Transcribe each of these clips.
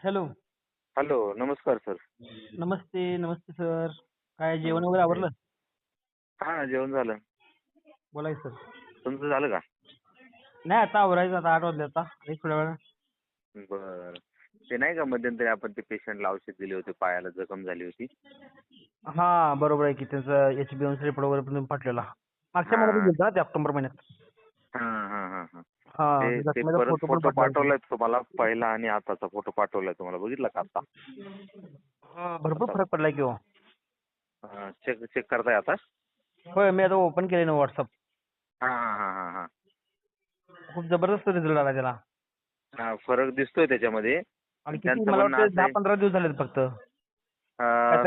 Hello. Hello नमस्कार sir. नमस्ते नमस्ते सर. काय जेवण वगैरे आवरलं? हा जेवण झालं. बोला की सर. तुमचं झालं का? नाही आता आवरायचं आता आठ वाजले आता एक थोड्या वेळा बर. ते नाही का मध्यंतरी आपण ते पेशंटला औषध दिले होते पायाला जखम झाली होती? हा बरोबर आहे की त्याचं एच बी रिपोर्ट वगैरे पण पाठवलेला. मागच्या हा. महिन्यात गेलता ना ते ऑक्टोबर महिन्यात? हा हा हा हा. ते ते जखमेचा परत फोटो. पाठवलाय तुम्हाला पहिला आणि आताचा फोटो पाठवलाय तुम्हाला. बघितला का आता? हा, भरपूर फरक पडलाय की हो. चेक चेक करताय आता? होय मी आता ओपन केले ना व्हॉट्सअप हा हा हा हा हा. खूप जबरदस्त रिझल्ट आला त्याला. हा फरक दिसतोय त्याच्यामध्ये. आणि दहा पंधरा दिवस झालेत फक्त.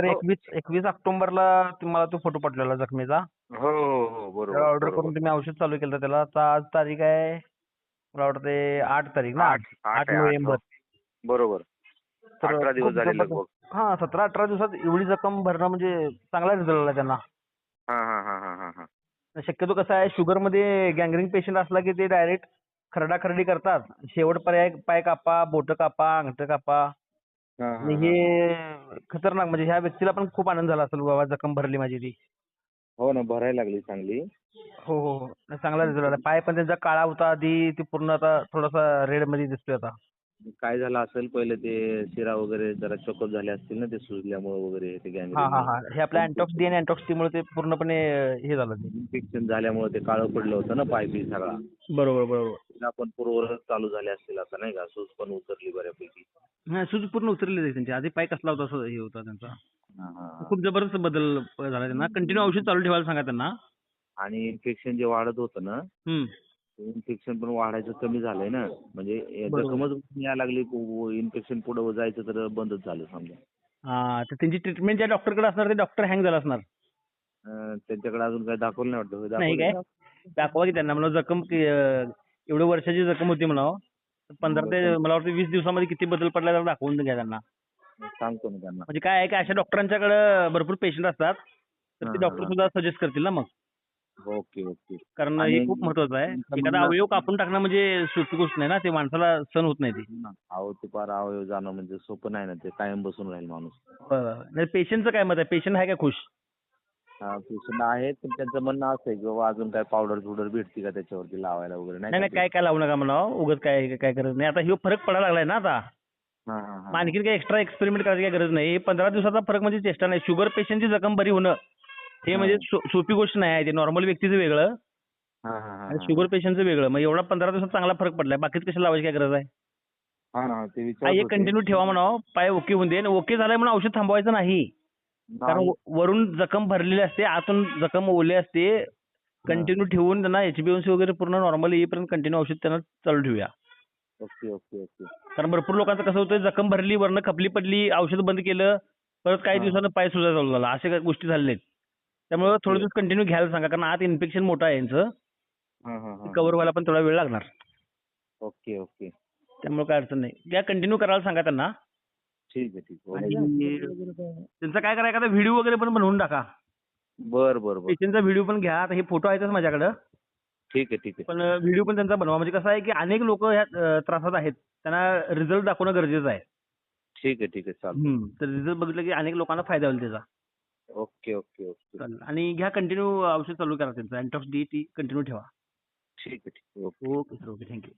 एकवीस एकवीस ऑक्टोबरला तुम्हाला तो फोटो पाठवलेला जखमेचा. हो हो, हो बरोबर ऑर्डर. करून तुम्ही औषध चालू केलं त्याला. आज तारीख आहे मला वाटते आठ तारीख ना? आठ नोव्हेंबर. बरोबर. अठरा दिवस झाले. लगभग हा सतरा अठरा दिवसात एवढी जखम भरणं म्हणजे चांगला रिझल्ट आला त्यांना. हा हा हा हा हा हा. शक्यतो कसं आहे शुगरमध्ये गँग्रीन पेशंट असला की ते डायरेक्ट खरडाखरडी करतात. शेवट पर्याय पाय कापा बोट कापा अंगठ कापा. हे खतरनाक म्हणजे ह्या व्यक्तीला पण खूप आनंद झाला असेल बाबा जखम भरली माझी ती. हो ना भरायला लागली चांगली. हो हो हो. चांगला रिझल्ट आला पाय पण त्यांचा काळा होता आधी ते पूर्ण आता थोडासा रेडमध्ये दिसतोय आता. काय झालं असेल पहिले ते शिरा वगैरे जरा चोकअप झाले असतील ना ते सुजल्यामुळे वगैरे ते हा हा हा. हे आपल्या अँटॉक्स डी आणि अँटॉक्स टी मुळे ते पूर्णपणे हे झालं ते. इन्फेक्शन झाल्यामुळे ते काळं पडलं होतं ना पाय बी सगळा. बरोबर बरोबर. तिला पण पूर्वरच चालू झाले असतील आता नाही का? सूज पण उतरली बऱ्यापैकी. हा सूज पूर्ण उतरलेली आहे त्यांची. आधी पाय कसला होता असं हे होता त्यांचा. हा, हा, हा. खूप जबरदस्त बदल झाला त्यांना. कंटिन्यू औषध चालू ठेवायला सांगा त्यांना. आणि इन्फेक्शन जे वाढत होतं ना हम्म. इन्फेक्शन पण वाढायचं कमी झालंय ना. म्हणजे बरोबर. जखमच यायला लागली इन्फेक्शन पुढे जायचं तर बंदच झालं समजा. हा तर त्यांची ट्रीटमेंट ज्या डॉक्टरकडे असणार ते डॉक्टर हँग झाला असणार. अं, त्यांच्याकडे अजून काही दाखवलं नाही वाटतं. नाही दाखवलं काय? दाखवा की त्यांना मला जखम कि- अं, एवढ्या वर्षाची जखम होती म्हणावं. पंधरा ते मला वाटतं वीस दिवसामध्ये किती बदल पडला तर दाखवून घ्या त्यांना? सांगतो मी त्यांना. म्हणजे काय आहे की अशा डॉक्टरांच्याकडे भरपूर पेशंट असतात तर ते डॉक्टर. सुद्धा सजेस्ट करतील ना मग. Okay okay. कारण हे खूप महत्वाचं आहे. एखादा अवयव कापून टाकणं म्हणजे सोपी गोष्ट नाही ना ते माणसाला सण होत नाही ते. अहो ते फार अवयव जाणं म्हणजे सोपं नाही ना ते कायम बसून राहील माणूस. पेशंटचं काय मत आहे? पेशंट आहे का खुश? पेशंट आहेत पण त्यांचं म्हणणं असं आहे की बाबा अजून काय पावडर बिवडर भेटते का त्याच्यावरती लावायला वगैरे? नाही नाही? काय काय लावू नका म्हणावं. उगाच काय काय गरज नाही. आता ह्यो फरक पडायला लागलाय ना आता. हा, हा, मग हा. आणखीन काही एक्स्ट्रा एक्सपेरिमेंट करायची काही गरज नाही. हे पंधरा दिवसाचा फरक म्हणजे चेष्टा नाही. शुगर पेशंटची जखम बरी होणं. हे म्हणजे सो- सोपी गोष्ट नाही आहे. ते नॉर्मल व्यक्तीचं वेगळं. हा, हा, हा, आणि हा. शुगर पेशंटचं वेगळं. मग एवढा पंधरा दिवसात चांगला फरक पडलाय. बाकीच कशाला लावायची काय गरज आहे? हा ना ते हा, विचारत हे होते. कंटिन्यू ठेवा म्हणावं. पाय ओके होऊन दे. आणि ओके झालाय म्हणून औषध थांबवायचं नाही. कारण वरून जखम भरलेली असते आतून जखम ओले असते. कंटिन्यू ठेवून त्यांना एचबीएनसी वगैरे पूर्ण नॉर्मल येईपर्यंत कंटिन्यू औषध त्यांना चालू ठेवूया. Okay okay okay. कारण भरपूर लोकांचं कसं होतं जखम भरली वरनं खपली पडली औषध बंद केलं परत काही. दिवसानं पाय सुजा चालू झाला. अशा काही गोष्टी झालेल्या आहेत त्यामुळे थोडे दिवस कंटिन्यू घ्यायला सांगा कारण आत इन्फेक्शन मोठं आहे यांचं. कव्हर व्हायला पण थोडा वेळ लागणार. Okay okay. त्यामुळे काय अडचण नाही. त्या कंटिन्यू करायला सांगा त्यांना. ठीक आहे ठीक आणि. त्यांचं काय करा एखादा व्हिडिओ वगैरे पण बनवून टाका. बर बर बर. पेशंटचा व्हिडिओ पण घ्या आता हे फोटो आहेतच माझ्याकडं. ठीक आहे ठीक आहे. पण व्हिडिओ पण त्यांचा बनवा. म्हणजे कसं आहे की अनेक लोक ह्या त्रासात आहेत. त्यांना रिझल्ट दाखवणं गरजेचं आहे. ठीक आहे ठीक आहे. चालेल. तर रिझल्ट बघितलं की अनेक लोकांना फायदा होईल त्याचा. Okay okay okay. चालेल. आणि घ्या कंटिन्यू औषध चालू करा त्यांचं. अँटॉक्स डी टी कंटिन्यू ठेवा. ठीक आहे ठीक आहे. Okay. Okay sir. Okay. Thank you